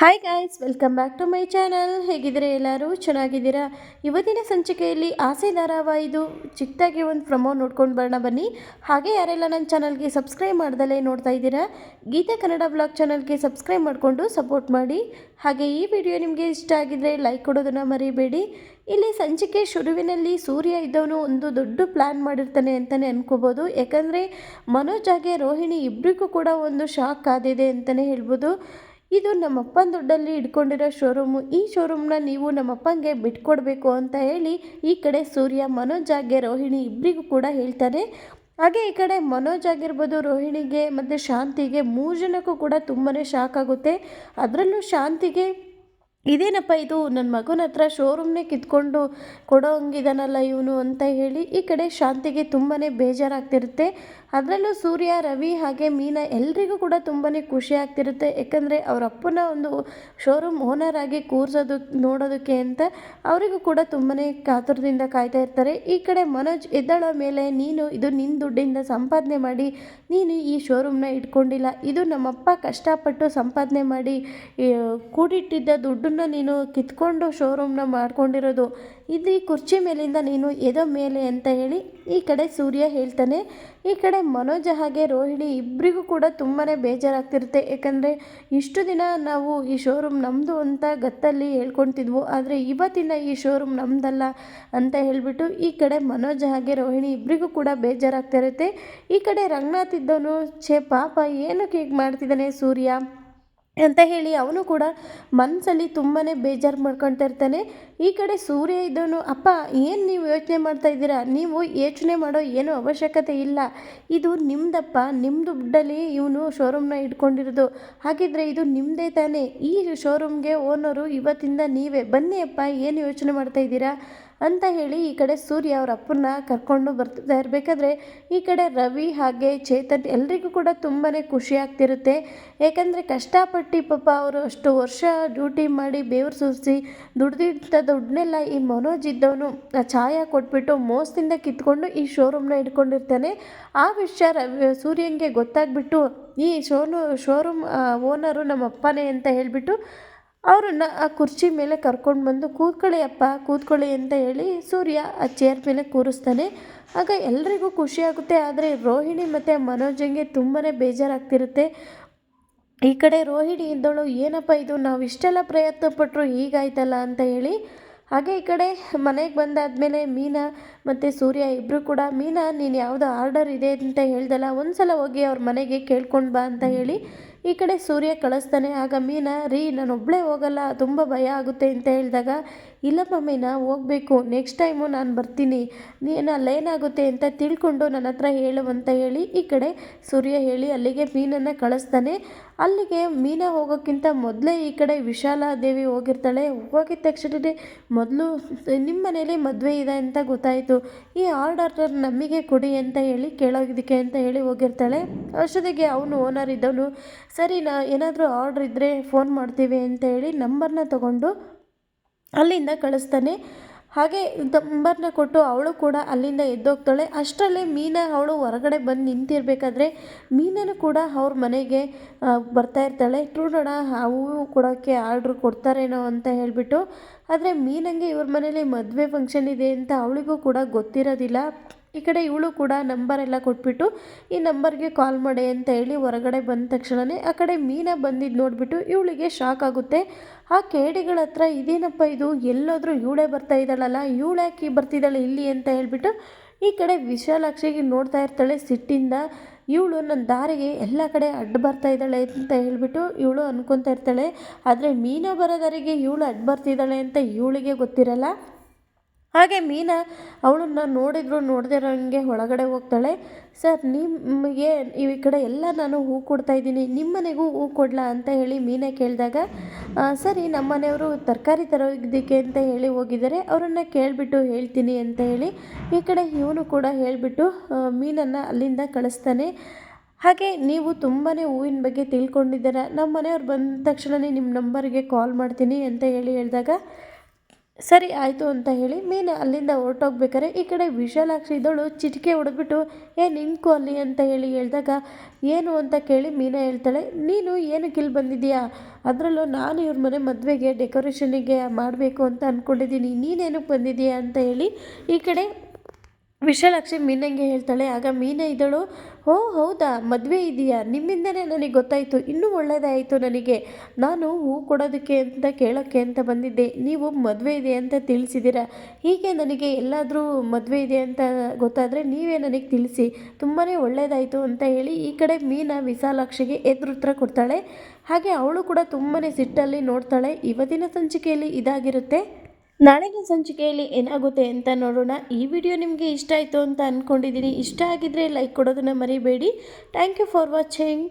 Hi guys welcome back to my channel ಹೇಗಿದ್ದೀರಾ ಎಲ್ಲರೂ? ಚೆನ್ನಾಗಿದ್ದೀರಾ? ಇವತ್ತಿನ ಸಂಚಿಕೆಯಲ್ಲಿ ಆಸೆ ಧಾರಾವಾಹಿದು ಚಿಕ್ಕದಾಗಿ ಒಂದು ಪ್ರಮೋ ನೋಡ್ಕೊಂಡು ಬರೋಣ ಬನ್ನಿ. ಹಾಗೆ ಯಾರೆಲ್ಲ ನನ್ನ ಚಾನಲ್ಗೆ ಸಬ್ಸ್ಕ್ರೈಬ್ ಮಾಡ್ದಲೇ ನೋಡ್ತಾ ಇದ್ದೀರಾ, ಗೀತಾ ಕನ್ನಡ ಬ್ಲಾಗ್ ಚಾನಲ್ಗೆ ಸಬ್ಸ್ಕ್ರೈಬ್ ಮಾಡಿಕೊಂಡು ಸಪೋರ್ಟ್ ಮಾಡಿ. ಹಾಗೆ ಈ ವಿಡಿಯೋ ನಿಮಗೆ ಇಷ್ಟ ಆಗಿದ್ದರೆ ಲೈಕ್ ಕೊಡೋದನ್ನು ಮರಿಬೇಡಿ. ಇಲ್ಲಿ ಸಂಚಿಕೆ ಶುರುವಿನಲ್ಲಿ ಸೂರ್ಯ ಇದ್ದವನು ಒಂದು ದೊಡ್ಡ ಪ್ಲ್ಯಾನ್ ಮಾಡಿರ್ತಾನೆ ಅಂತಲೇ ಅನ್ಕೋಬೋದು. ಯಾಕಂದರೆ ಮನೋಜ್ ಹಾಗೆ ರೋಹಿಣಿ ಇಬ್ಬರಿಗೂ ಕೂಡ ಒಂದು ಶಾಕ್ ಆದಿದೆ ಅಂತಲೇ ಹೇಳ್ಬೋದು. ಇದು ನಮ್ಮಪ್ಪನ ದುಡ್ಡಲ್ಲಿ ಇಟ್ಕೊಂಡಿರೋ ಶೋರೂಮು ಈ ಶೋರೂಮ್ನ ನೀವು ನಮ್ಮಪ್ಪಂಗೆ ಬಿಟ್ಕೊಡ್ಬೇಕು ಅಂತ ಹೇಳಿ ಈ ಕಡೆ ಸೂರ್ಯ, ಮನೋಜ್ ಹಾಗೆ ರೋಹಿಣಿ ಇಬ್ಬರಿಗೂ ಕೂಡ ಹೇಳ್ತಾರೆ. ಹಾಗೆ ಈ ಕಡೆ ಮನೋಜ್ ಆಗಿರ್ಬೋದು, ರೋಹಿಣಿಗೆ ಮತ್ತು ಶಾಂತಿಗೆ ಮೂರು ಜನಕ್ಕೂ ಕೂಡ ತುಂಬಾ ಶಾಕ್ ಆಗುತ್ತೆ. ಅದರಲ್ಲೂ ಶಾಂತಿಗೆ ಇದೇನಪ್ಪ ಇದು? ನನ್ನ ಮಗನ ಹತ್ರ ಶೋರೂಮ್ನೇ ಕಿತ್ಕೊಂಡು ಕೊಡೋ ಹಂಗಿದಾನಲ್ಲ ಇವನು ಅಂತ ಹೇಳಿ ಈ ಕಡೆ ಶಾಂತಿಗೆ ತುಂಬಾ ಬೇಜಾರಾಗ್ತಿರುತ್ತೆ. ಅದರಲ್ಲೂ ಸೂರ್ಯ, ರವಿ ಹಾಗೆ ಮೀನಾ ಎಲ್ರಿಗೂ ಕೂಡ ತುಂಬಾ ಖುಷಿ ಆಗ್ತಿರುತ್ತೆ. ಯಾಕಂದರೆ ಅವರ ಅಪ್ಪನ ಒಂದು ಶೋರೂಮ್ ಓನರ್ ಆಗಿ ಕೂರಿಸೋದು ನೋಡೋದಕ್ಕೆ ಅಂತ ಅವರಿಗೂ ಕೂಡ ತುಂಬಾ ಕಾತುರದಿಂದ ಕಾಯ್ತಾ ಇರ್ತಾರೆ. ಈ ಕಡೆ ಮನೋಜ್ ಎದ್ದಳ ಮೇಲೆ ನೀನು ಇದು ನಿನ್ನ ದುಡ್ಡಿಂದ ಸಂಪಾದನೆ ಮಾಡಿ, ನೀನು ಈ ಶೋರೂಮ್ನ ಇಟ್ಕೊಂಡಿಲ್ಲ. ಇದು ನಮ್ಮಪ್ಪ ಕಷ್ಟಪಟ್ಟು ಸಂಪಾದನೆ ಮಾಡಿ ಕೂಡಿಟ್ಟಿದ್ದ ಕೂಡಿಟ್ಟಿದ್ದ ದುಡ್ಡನ್ನು ನೀನು ಕಿತ್ಕೊಂಡು ಶೋರೂಮ್ನ ಮಾಡ್ಕೊಂಡಿರೋದು. ಇದು ಈ ಕುರ್ಚಿ ಮೇಲಿಂದ ನೀನು ಎದ ಮೇಲೆ ಅಂತ ಹೇಳಿ ಈ ಕಡೆ ಸೂರ್ಯ ಹೇಳ್ತಾನೆ. ಈ ಕಡೆ ಮನೋಜ ಹಾಗೆ ರೋಹಿಣಿ ಇಬ್ಬರಿಗೂ ಕೂಡ ತುಂಬಾ ಬೇಜಾರಾಗ್ತಿರುತ್ತೆ. ಯಾಕಂದರೆ ಇಷ್ಟು ದಿನ ನಾವು ಈ ಶೋರೂಮ್ ನಮ್ಮದು ಅಂತ ಗತ್ತಲ್ಲಿ ಹೇಳ್ಕೊತಿದ್ವು. ಆದರೆ ಇವತ್ತಿನ ಈ ಶೋರೂಮ್ ನಮ್ಮದಲ್ಲ ಅಂತ ಹೇಳಿಬಿಟ್ಟು ಈ ಕಡೆ ಮನೋಜ ಹಾಗೆ ರೋಹಿಣಿ ಇಬ್ಬರಿಗೂ ಕೂಡ ಬೇಜಾರಾಗ್ತಿರುತ್ತೆ. ಈ ಕಡೆ ರಂಗನಾಥ್ ಇದ್ದವನು, ಛೇ ಪಾಪ, ಏನಕ್ಕೆ ಹೀಗೆ ಮಾಡ್ತಿದ್ದಾನೆ ಸೂರ್ಯ? ಅಂತ ಹೇಳಿ ಅವನು ಕೂಡ ಮನಸ್ಸಲ್ಲಿ ತುಂಬಾ ಬೇಜಾರು ಮಾಡ್ಕೊಳ್ತಾ ಇರ್ತಾನೆ. ಈ ಕಡೆ ಸೂರ್ಯ ಇದ್ದವನು, ಅಪ್ಪ, ಏನು ನೀವು ಯೋಚನೆ ಮಾಡ್ತಾ ಇದ್ದೀರಾ? ನೀವು ಯೋಚನೆ ಮಾಡೋ ಏನೂ ಅವಶ್ಯಕತೆ ಇಲ್ಲ. ಇದು ನಿಮ್ಮದಪ್ಪ ನಿಮ್ಮ ದುಡ್ಡಲ್ಲಿ ಇವನು ಶೋರೂಮ್ನ ಇಟ್ಕೊಂಡಿರೋದು. ಹಾಗಿದ್ರೆ ಇದು ನಿಮ್ಮದೇ ತಾನೇ. ಈ ಶೋರೂಮ್ಗೆ ಓನರು ಇವತ್ತಿಂದ ನೀವೇ. ಬನ್ನಿ ಅಪ್ಪ, ಏನು ಯೋಚನೆ ಮಾಡ್ತಾ ಇದ್ದೀರಾ? ಅಂತ ಹೇಳಿ ಈ ಕಡೆ ಸೂರ್ಯ ಅವ್ರ ಅಪ್ಪನ್ನ ಕರ್ಕೊಂಡು ಬರ್ತಾ ಇರಬೇಕಾದ್ರೆ ಈ ಕಡೆ ರವಿ ಹಾಗೆ ಚೇತನ್ ಎಲ್ರಿಗೂ ಕೂಡ ತುಂಬಾ ಖುಷಿ ಆಗ್ತಿರುತ್ತೆ. ಯಾಕಂದರೆ ಕಷ್ಟಪಟ್ಟು ಪಾಪ ಅವರು ಅಷ್ಟು ವರ್ಷ ಡ್ಯೂಟಿ ಮಾಡಿ ಬೇವ್ರು ಸುರಿಸಿ ದುಡ್ದಿದ್ದ ದುಡ್ಡನ್ನೆಲ್ಲ ಈ ಮನೋಜ್ ಇದ್ದವನು ಆ ಛಾಯಾ ಕೊಟ್ಬಿಟ್ಟು ಮೋಸದಿಂದ ಕಿತ್ಕೊಂಡು ಈ ಶೋರೂಮ್ನ ಇಟ್ಕೊಂಡಿರ್ತಾನೆ ಆ ವಿಷಯ ರವಿ ಸೂರ್ಯನಿಗೆ ಗೊತ್ತಾಗ್ಬಿಟ್ಟು ಈ ಶೋನು ಶೋರೂಮ್ ಓನರು ನಮ್ಮ ಅಪ್ಪನೇ ಅಂತ ಹೇಳಿಬಿಟ್ಟು ಅವ್ರನ್ನ ಆ ಕುರ್ಚಿ ಮೇಲೆ ಕರ್ಕೊಂಡು ಬಂದು, ಕೂತ್ಕೊಳ್ಳಿ ಅಪ್ಪ, ಕೂತ್ಕೊಳ್ಳಿ ಅಂತ ಹೇಳಿ ಸೂರ್ಯ ಆ ಚೇರ್ ಮೇಲೆ ಕೂರಿಸ್ತಾನೆ. ಆಗ ಎಲ್ರಿಗೂ ಖುಷಿ ಆಗುತ್ತೆ. ಆದರೆ ರೋಹಿಣಿ ಮತ್ತು ಮನೋಜಂಗೆ ತುಂಬಾ ಬೇಜಾರಾಗ್ತಿರುತ್ತೆ. ಈ ಕಡೆ ರೋಹಿಣಿ ಇದ್ದವಳು, ಏನಪ್ಪ ಇದು? ನಾವು ಇಷ್ಟೆಲ್ಲ ಪ್ರಯತ್ನ ಪಟ್ಟರು ಹೀಗಾಯ್ತಲ್ಲ ಅಂತ ಹೇಳಿ. ಹಾಗೆ ಈ ಕಡೆ ಮನೆಗೆ ಬಂದಾದಮೇಲೆ ಮೀನಾ ಮತ್ತು ಸೂರ್ಯ ಇಬ್ಬರು ಕೂಡ, ಮೀನಾ, ನೀನು ಯಾವುದೋ ಆರ್ಡರ್ ಇದೆ ಅಂತ ಹೇಳ್ದಲ್ಲ ಒಂದು ಸಲ ಹೋಗಿ ಅವ್ರ ಮನೆಗೆ ಕೇಳ್ಕೊಂಡು ಬಾ ಅಂತ ಹೇಳಿ ಈ ಕಡೆ ಸೂರ್ಯ ಕಳಿಸ್ತಾನೆ, ಆಗ ಮೀನಾ, ರೀ ನಾನೊಬ್ಬಳೇ ಹೋಗಲ್ಲ, ತುಂಬ ಭಯ ಆಗುತ್ತೆ ಅಂತ ಹೇಳಿದಾಗ, ಇಲ್ಲ ಮಮ್ಮಿ ನಾ ಹೋಗಬೇಕು ನೆಕ್ಸ್ಟ್ ಟೈಮು ನಾನು ಬರ್ತೀನಿ ನೀನು ಅಲ್ಲೇನಾಗುತ್ತೆ ಅಂತ ತಿಳ್ಕೊಂಡು ನನ್ನ ಹತ್ರ ಹೇಳು ಅಂತ ಹೇಳಿ, ಈ ಕಡೆ ಸೂರ್ಯ ಹೇಳಿ ಅಲ್ಲಿಗೆ ಮೀನನ್ನು ಕಳಿಸ್ತಾನೆ. ಅಲ್ಲಿಗೆ ಮೀನಾ ಹೋಗೋಕ್ಕಿಂತ ಮೊದಲೇ ಈ ಕಡೆ ವಿಶಾಲಾದೇವಿ ಹೋಗಿರ್ತಾಳೆ. ಹೋಗಿದ ತಕ್ಷಣ ಮೊದಲು ನಿಮ್ಮ ಮನೇಲಿ ಮದುವೆ ಇದೆ ಅಂತ ಗೊತ್ತಾಯಿತು. ಈ ಆರ್ಡರ್ ನಮಗೆ ಕೊಡಿ ಅಂತ ಹೇಳಿ, ಕೇಳೋದಕ್ಕೆ ಅಂತ ಹೇಳಿ ಹೋಗಿರ್ತಾಳೆ. ಅಷ್ಟೊತ್ತಿಗೆ ಅವನು ಓನರ್ ಇದ್ದವನು ಸರಿ, ನಾ ಏನಾದರೂ ಆರ್ಡ್ರ್ ಇದ್ದರೆ ಫೋನ್ ಮಾಡ್ತೀವಿ ಅಂತ ಹೇಳಿ ನಂಬರ್ನ ತಗೊಂಡು ಅಲ್ಲಿಂದ ಕಳಿಸ್ತಾನೆ. ಹಾಗೆ ನಂಬರ್ನ ಕೊಟ್ಟು ಅವಳು ಕೂಡ ಅಲ್ಲಿಂದ ಎದ್ದೋಗ್ತಾಳೆ. ಅಷ್ಟರಲ್ಲೇ ಮೀನಾ ಅವಳು ಹೊರಗಡೆ ಬಂದು ನಿಂತಿರಬೇಕಾದ್ರೆ ಮೀನನು ಕೂಡ ಅವ್ರ ಮನೆಗೆ ಬರ್ತಾಯಿರ್ತಾಳೆ ನೋಡೋಣ ಅವು ಕೊಡೋಕ್ಕೆ ಆರ್ಡ್ರ್ ಕೊಡ್ತಾರೇನೋ ಅಂತ ಹೇಳಿಬಿಟ್ಟು. ಆದರೆ ಮೀನಂಗೆ ಇವ್ರ ಮನೇಲಿ ಮದುವೆ ಫಂಕ್ಷನ್ ಇದೆ ಅಂತ ಅವಳಿಗೂ ಕೂಡ ಗೊತ್ತಿರೋದಿಲ್ಲ. ಈ ಕಡೆ ಇವಳು ಕೂಡ ನಂಬರ್ ಎಲ್ಲ ಕೊಟ್ಬಿಟ್ಟು, ಈ ನಂಬರ್ಗೆ ಕಾಲ್ ಮಾಡಿ ಅಂತ ಹೇಳಿ ಹೊರಗಡೆ ಬಂದ ತಕ್ಷಣವೇ ಆ ಕಡೆ ಮೀನಾ ಬಂದಿದ್ದು ನೋಡಿಬಿಟ್ಟು ಇವಳಿಗೆ ಶಾಕ್ ಆಗುತ್ತೆ. ಆ ಕೇಡಿಗಳ ಹತ್ರ ಇದೇನಪ್ಪ ಇದು? ಎಲ್ಲೋದ್ರೂ ಇವಳೇ ಬರ್ತಾ ಇದ್ದಾಳಲ್ಲ ಇವಳ್ಯಾಕೆ ಬರ್ತಿದ್ದಾಳೆ ಇಲ್ಲಿ ಅಂತ ಹೇಳ್ಬಿಟ್ಟು ಈ ಕಡೆ ವಿಶಾಲಾಕ್ಷಿಗೆ ನೋಡ್ತಾ ಇರ್ತಾಳೆ ಸಿಟ್ಟಿಂದ. ಇವಳು ನನ್ನ ದಾರಿಗೆ ಎಲ್ಲ ಕಡೆ ಅಡ್ಡ ಬರ್ತಾ ಇದ್ದಾಳೆ ಅಂತ ಹೇಳ್ಬಿಟ್ಟು ಇವಳು ಅನ್ಕೊತಾ ಇರ್ತಾಳೆ. ಆದರೆ ಮೀನಾ ಬರೋ ದಾರಿಗೆ ಇವಳು ಅಡ್ಡ ಬರ್ತಿದ್ದಾಳೆ ಅಂತ ಇವಳಿಗೆ ಗೊತ್ತಿರಲ್ಲ. ಹಾಗೆ ಮೀನಾ ಅವಳನ್ನ ನೋಡಿದ್ರು, ನೋಡದೇ ಇರೋಂಗೆ ಒಳಗಡೆ ಹೋಗ್ತಾಳೆ. ಸರ್, ನಿಮಗೆ ಈ ಕಡೆ ಎಲ್ಲ ನಾನು ಹೂ ಕೊಡ್ತಾ ಇದ್ದೀನಿ. ನಿಮ್ಮ ಮನೆಗೂ ಹೂ ಕೊಡಲಾ? ಅಂತ ಹೇಳಿ ಮೀನಾ ಕೇಳಿದಾಗ ಸರಿ, ನಮ್ಮ ಮನೆಯವರು ತರಕಾರಿ ತರೋದಕ್ಕೆ ಅಂತ ಹೇಳಿ ಹೋಗಿದ್ದಾರೆ. ಅವರನ್ನು ಕೇಳಿಬಿಟ್ಟು ಹೇಳ್ತೀನಿ ಅಂತ ಹೇಳಿ ಈ ಕಡೆ ಇವನು ಕೂಡ ಹೇಳಿಬಿಟ್ಟು ಮೀನನ್ನು ಅಲ್ಲಿಂದ ಕಳಿಸ್ತಾನೆ. ಹಾಗೆ ನೀವು ತುಂಬಾ ಹೂವಿನ ಬಗ್ಗೆ ತಿಳ್ಕೊಂಡಿದ್ದೀರ. ನಮ್ಮ ಮನೆಯವ್ರು ಬಂದ ತಕ್ಷಣವೇ ನಿಮ್ಮ ನಂಬರ್ಗೆ ಕಾಲ್ ಮಾಡ್ತೀನಿ ಅಂತ ಹೇಳಿ ಹೇಳಿದಾಗ ಸರಿ ಆಯಿತು ಅಂತ ಹೇಳಿ ಮೀನು ಅಲ್ಲಿಂದ ಹೊರಟೋಗ್ಬೇಕಾರೆ ಈ ಕಡೆ ವಿಶಾಲಾಕ್ಷಿ ಇದ್ದಳು ಚಿಟಿಕೆ ಹೊಡೆದ್ಬಿಟ್ಟು, ಏ ನಿಂಕು ಅಲ್ಲಿ ಅಂತ ಹೇಳಿ ಹೇಳಿದಾಗ, ಏನು ಅಂತ ಕೇಳಿ ಮೀನಾ ಹೇಳ್ತಾಳೆ, ನೀನು ಏನಕ್ಕೆ ಇಲ್ಲಿ ಬಂದಿದ್ದೀಯಾ? ಅದರಲ್ಲೂ ನಾನು ಇವ್ರ ಮನೆ ಮದುವೆಗೆ ಡೆಕೋರೇಷನಿಗೆ ಮಾಡಬೇಕು ಅಂತ ಅಂದ್ಕೊಂಡಿದ್ದೀನಿ ನೀನೇನಕ್ಕೆ ಬಂದಿದ್ದೀಯಾ? ಅಂತ ಹೇಳಿ ಈ ಕಡೆ ವಿಶಾಲಾಕ್ಷಿ ಮೀನಂಗೆ ಹೇಳ್ತಾಳೆ, ಆಗ ಮೀನ ಇದ್ದಳು ಓ, ಹೌದಾ, ಮದುವೆ ಇದೆಯಾ? ನಿಮ್ಮಿಂದನೇ ನನಗೆ ಗೊತ್ತಾಯಿತು, ಇನ್ನೂ ಒಳ್ಳೆಯದಾಯಿತು ನನಗೆ. ನಾನು ಹೂ ಕೊಡೋದಕ್ಕೆ ಅಂತ ಕೇಳೋಕ್ಕೆ ಅಂತ ಬಂದಿದ್ದೆ. ನೀವು ಮದುವೆ ಇದೆ ಅಂತ ತಿಳಿಸಿದ್ದೀರಾ? ಹೀಗೆ ನನಗೆ ಎಲ್ಲಾದರೂ ಮದುವೆ ಇದೆ ಅಂತ ಗೊತ್ತಾದರೆ ನೀವೇ ನನಗೆ ತಿಳಿಸಿ. ತುಂಬಾ ಒಳ್ಳೆಯದಾಯಿತು ಅಂತ ಹೇಳಿ ಈ ಕಡೆ ಮೀನ ವಿಶಾಲಾಕ್ಷಿಗೆ ಎದುರುತ್ತರ ಕೊಡ್ತಾಳೆ. ಹಾಗೆ ಅವಳು ಕೂಡ ತುಂಬಾ ಸಿಟ್ಟಲ್ಲಿ ನೋಡ್ತಾಳೆ. ಇವತ್ತಿನ ಸಂಚಿಕೆಯಲ್ಲಿ ಇದಾಗಿರುತ್ತೆ. ನಾಳಿನ ಸಂಚಿಕೆಯಲ್ಲಿ ಏನಾಗುತ್ತೆ ಅಂತ ನೋಡೋಣ. ಈ ವಿಡಿಯೋ ನಿಮಗೆ ಇಷ್ಟ ಆಯಿತು ಅಂತ ಅಂದ್ಕೊಂಡಿದ್ದೀನಿ ಇಷ್ಟ ಆಗಿದ್ದರೆ ಲೈಕ್ ಕೊಡೋದನ್ನು ಮರಿಬೇಡಿ. Thank you for watching